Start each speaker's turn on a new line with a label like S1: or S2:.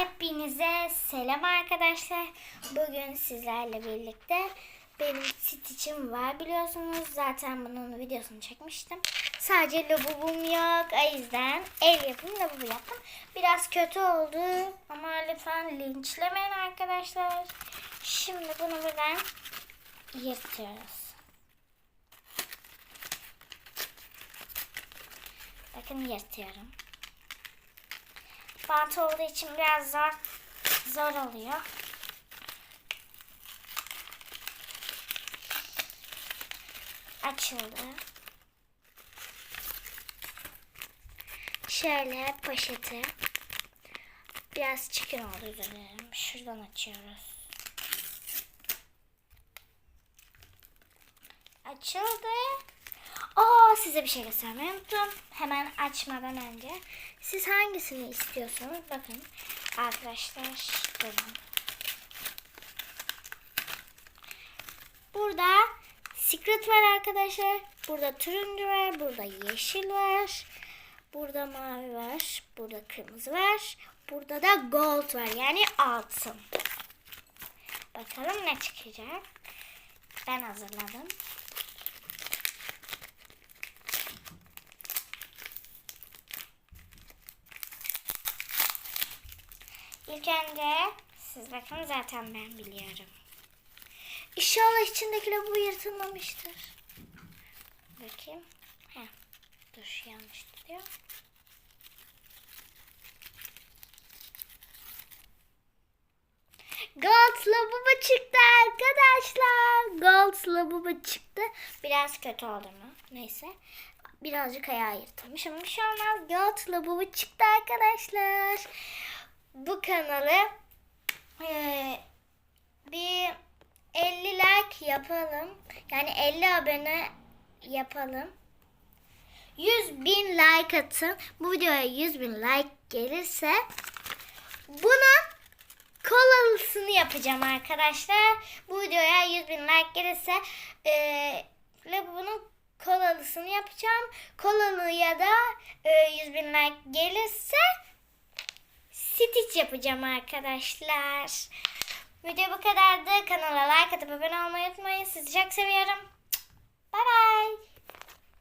S1: Hepinize selam arkadaşlar. Bugün sizlerle birlikte benim stitch'im var biliyorsunuz. Zaten bunun videosunu çekmiştim. Sadece labubum yok. O yüzden el yapımı labubu yaptım. Biraz kötü oldu ama lütfen linçlemeyin arkadaşlar. Şimdi bunu buradan yırtıyoruz. Bakın yırtıyorum. Bant olduğu için biraz zor zor oluyor. Açıldı. Şöyle poşeti. Biraz çirkin oldu özür dilerim. Şuradan açıyoruz. Açıldı. Aa size bir şey göstermeyi unuttum. Hemen açmadan önce. Siz hangisini istiyorsunuz? Bakın arkadaşlar. Durun. Burada secret var arkadaşlar. Burada turuncu var. Burada yeşil var. Burada mavi var. Burada kırmızı var. Burada da gold var. Yani altın. Bakalım ne çıkacak. Ben hazırladım. İlk önce siz bakın zaten ben biliyorum. İnşallah içindekiler bu yırtılmamıştır. Bakayım. Heh. Dur yanlış tutuyor. Gold labubu çıktı arkadaşlar. Gold labubu çıktı. Biraz kötü oldu mu? Neyse. Birazcık ayağı yırtılmış ama bir şey olmaz. Gold labubu çıktı arkadaşlar bu kanalı eee, bir 50 like yapalım. Yani 50 abone yapalım. 100 bin like atın. Bu videoya 100 bin like gelirse buna kolalısını yapacağım arkadaşlar. Bu videoya 100 bin like gelirse eee bunun kolalısını yapacağım. Kolalı ya da eee, 100 bin like gelirse Stitch yapacağım arkadaşlar. Video bu kadardı. Kanala like atıp abone olmayı unutmayın. Sizi çok seviyorum. Bye bye.